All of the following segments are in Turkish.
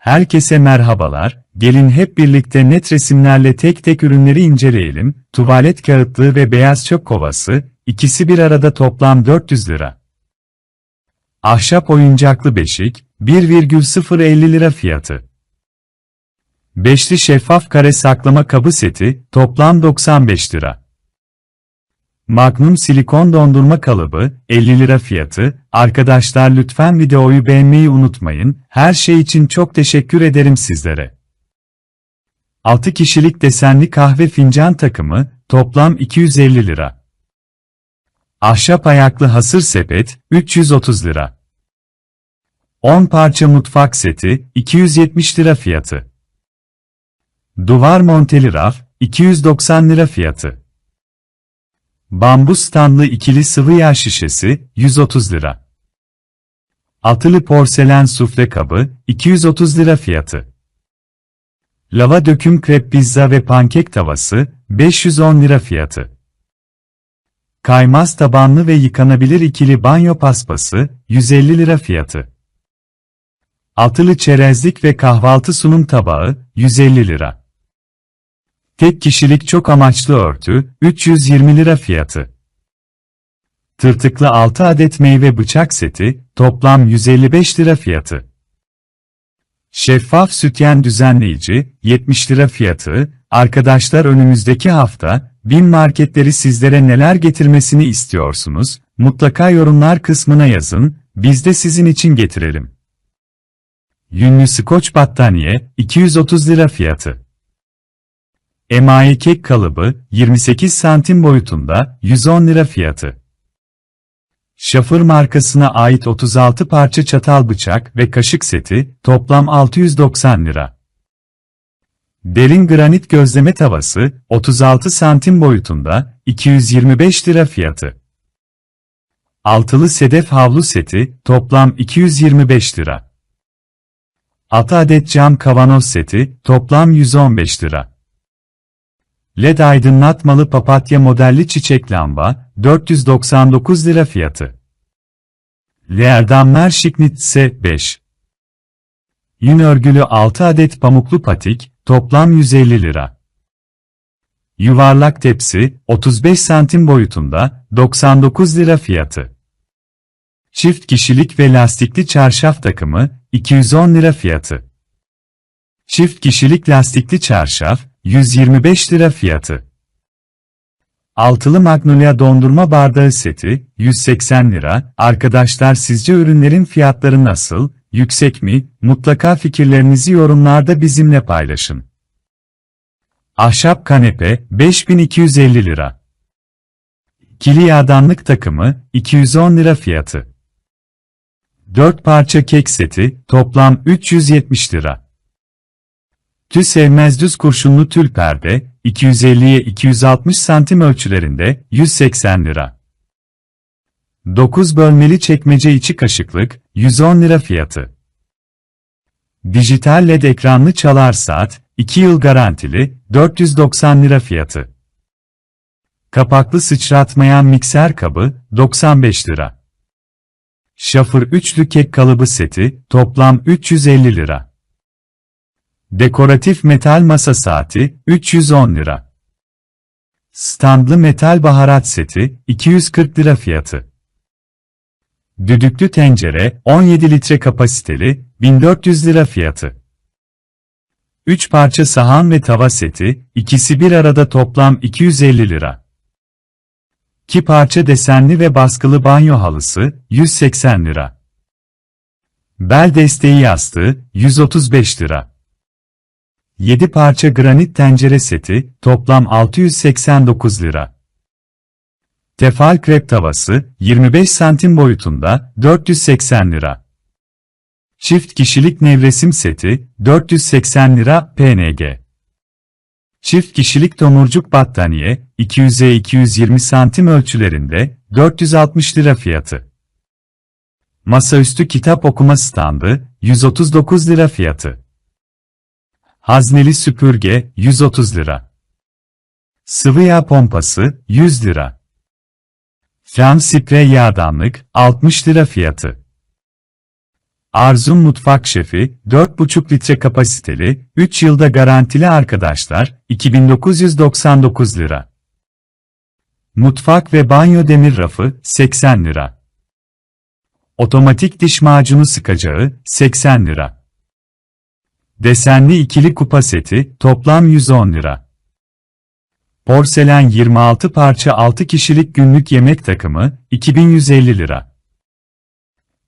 Herkese merhabalar, gelin hep birlikte net resimlerle tek tek ürünleri inceleyelim. Tuvalet kağıtlığı ve beyaz çöp kovası, ikisi bir arada toplam 400 lira. Ahşap oyuncaklı beşik, 1,050 lira fiyatı. Beşli şeffaf kare saklama kabı seti, toplam 95 lira. Magnum silikon dondurma kalıbı, 50 lira fiyatı. Arkadaşlar lütfen videoyu beğenmeyi unutmayın. Her şey için çok teşekkür ederim sizlere. 6 kişilik desenli kahve fincan takımı, toplam 250 lira. Ahşap ayaklı hasır sepet, 330 lira. 10 parça mutfak seti, 270 lira fiyatı. Duvar monteli raf, 290 lira fiyatı. Bambu standlı ikili sıvı yağ şişesi, 130 lira. Altılı porselen sufle kabı, 230 lira fiyatı. Lava döküm krep pizza ve pankek tavası, 510 lira fiyatı. Kaymaz tabanlı ve yıkanabilir ikili banyo paspası, 150 lira fiyatı. Altılı çerezlik ve kahvaltı sunum tabağı, 150 lira. Tek kişilik çok amaçlı örtü, 320 lira fiyatı. Tırtıklı 6 adet meyve bıçak seti, toplam 155 lira fiyatı. Şeffaf sütyen düzenleyici, 70 lira fiyatı. Arkadaşlar önümüzdeki hafta, bin marketleri sizlere neler getirmesini istiyorsunuz? Mutlaka yorumlar kısmına yazın, biz de sizin için getirelim. Yünlü skoç battaniye, 230 lira fiyatı. Emayi kek kalıbı, 28 santim boyutunda, 110 lira fiyatı. Şafır markasına ait 36 parça çatal bıçak ve kaşık seti, toplam 690 lira. Derin granit gözleme tavası, 36 santim boyutunda, 225 lira fiyatı. Altılı sedef havlu seti, toplam 225 lira. 6 adet cam kavanoz seti, toplam 115 lira. LED aydınlatmalı papatya modelli çiçek lamba, 499 lira fiyatı. Leerdamlar Şiknitse 5. Yün örgülü 6 adet pamuklu patik, toplam 150 lira. Yuvarlak tepsi, 35 santim boyutunda, 99 lira fiyatı. Çift kişilik ve lastikli çarşaf takımı, 210 lira fiyatı. Çift kişilik lastikli çarşaf, 125 lira fiyatı. Altılı Magnolia dondurma bardağı seti, 180 lira. Arkadaşlar sizce ürünlerin fiyatları nasıl, yüksek mi? Mutlaka fikirlerinizi yorumlarda bizimle paylaşın. Ahşap kanepe, 5250 lira. Kili yağdanlık takımı, 210 lira fiyatı. 4 parça kek seti, toplam 370 lira. Tü sevmez düz kurşunlu tül perde, 250'ye 260 santim ölçülerinde, 180 lira. 9 bölmeli çekmece içi kaşıklık, 110 lira fiyatı. Dijital LED ekranlı çalar saat, 2 yıl garantili, 490 lira fiyatı. Kapaklı sıçratmayan mikser kabı, 95 lira. Şafır üçlü kek kalıbı seti, toplam 350 lira. Dekoratif metal masa saati, 310 lira. Standlı metal baharat seti, 240 lira fiyatı. Düdüklü tencere, 17 litre kapasiteli, 1400 lira fiyatı. 3 parça sahan ve tava seti, ikisi bir arada toplam 250 lira. 2 parça desenli ve baskılı banyo halısı, 180 lira. Bel desteği yastığı, 135 lira. 7 parça granit tencere seti, toplam 689 lira. Tefal krep tavası, 25 santim boyutunda, 480 lira. Çift kişilik nevresim seti, 480 lira, PNG. Çift kişilik tomurcuk battaniye, 200'e 220 santim ölçülerinde, 460 lira fiyatı. Masaüstü kitap okuma standı, 139 lira fiyatı. Hazneli süpürge, 130 lira. Sıvı yağ pompası, 100 lira. Cam sprey yağdanlık, 60 lira fiyatı. Arzum Mutfak Şefi, 4,5 litre kapasiteli, 3 yılda garantili arkadaşlar, 2999 lira. Mutfak ve banyo demir rafı, 80 lira. Otomatik diş macunu sıkacağı, 80 lira. Desenli ikili kupa seti, toplam 110 lira. Porselen 26 parça 6 kişilik günlük yemek takımı, 2150 lira.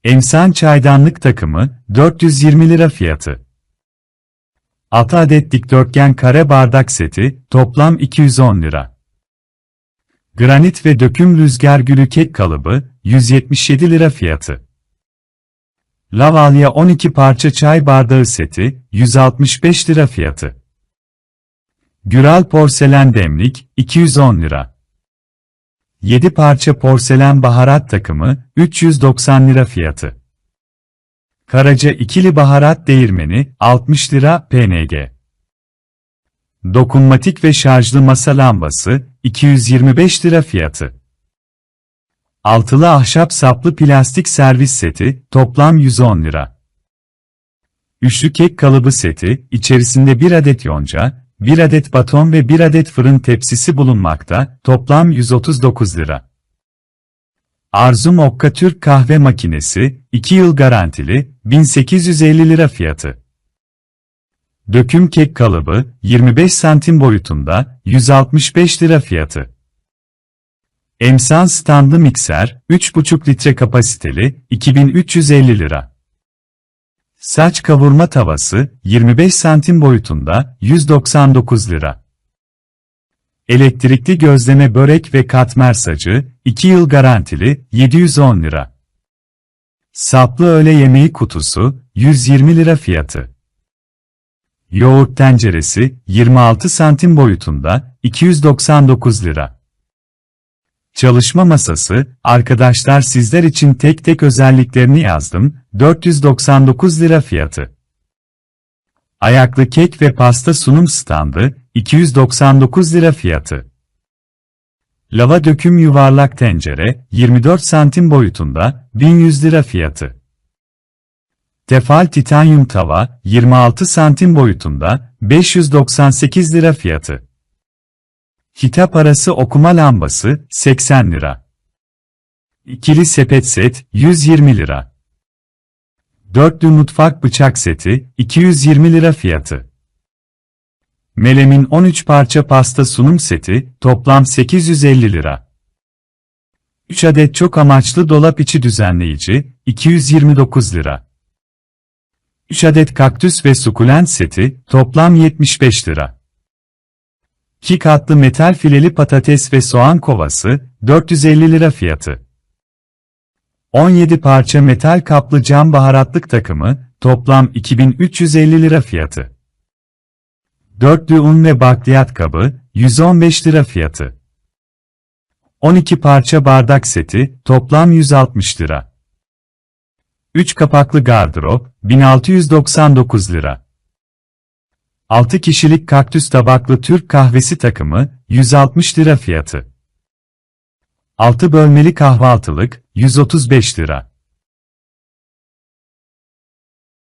Emsan çaydanlık takımı, 420 lira fiyatı. 6 adet dikdörtgen kare bardak seti, toplam 210 lira. Granit ve döküm rüzgar gülü kek kalıbı, 177 lira fiyatı. Lavalya 12 parça çay bardağı seti, 165 lira fiyatı. Güral porselen demlik, 210 lira. 7 parça porselen baharat takımı, 390 lira fiyatı. Karaca ikili baharat değirmeni, 60 lira PNG. Dokunmatik ve şarjlı masa lambası, 225 lira fiyatı. Altılı ahşap saplı plastik servis seti, toplam 110 lira. Üçlü kek kalıbı seti, içerisinde 1 adet yonca, 1 adet baton ve 1 adet fırın tepsisi bulunmakta, toplam 139 lira. Arzum Okka Türk kahve makinesi, 2 yıl garantili, 1850 lira fiyatı. Döküm kek kalıbı, 25 santim boyutunda, 165 lira fiyatı. Emsan standlı mikser, 3,5 litre kapasiteli, 2350 lira. Saç kavurma tavası, 25 santim boyutunda, 199 lira. Elektrikli gözleme börek ve katmer sacı, 2 yıl garantili, 710 lira. Saplı öğle yemeği kutusu, 120 lira fiyatı. Yoğurt tenceresi, 26 santim boyutunda, 299 lira. Çalışma masası, arkadaşlar sizler için tek tek özelliklerini yazdım, 499 lira fiyatı. Ayaklı kek ve pasta sunum standı, 299 lira fiyatı. Lava döküm yuvarlak tencere, 24 santim boyutunda, 1100 lira fiyatı. Tefal titanyum tava, 26 santim boyutunda, 598 lira fiyatı. Kitap arası okuma lambası, 80 lira. İkili sepet set, 120 lira. Dörtlü mutfak bıçak seti, 220 lira fiyatı. Melem'in 13 parça pasta sunum seti, toplam 850 lira. 3 adet çok amaçlı dolap içi düzenleyici, 229 lira. 3 adet kaktüs ve sukulent seti, toplam 75 lira. 2 katlı metal fileli patates ve soğan kovası, 450 lira fiyatı. 17 parça metal kaplı cam baharatlık takımı, toplam 2350 lira fiyatı. Dörtlü un ve bakliyat kabı, 115 lira fiyatı. 12 parça bardak seti, toplam 160 lira. 3 kapaklı gardırop, 1699 lira. 6 kişilik kaktüs tabaklı Türk kahvesi takımı, 160 lira fiyatı. 6 bölmeli kahvaltılık, 135 lira.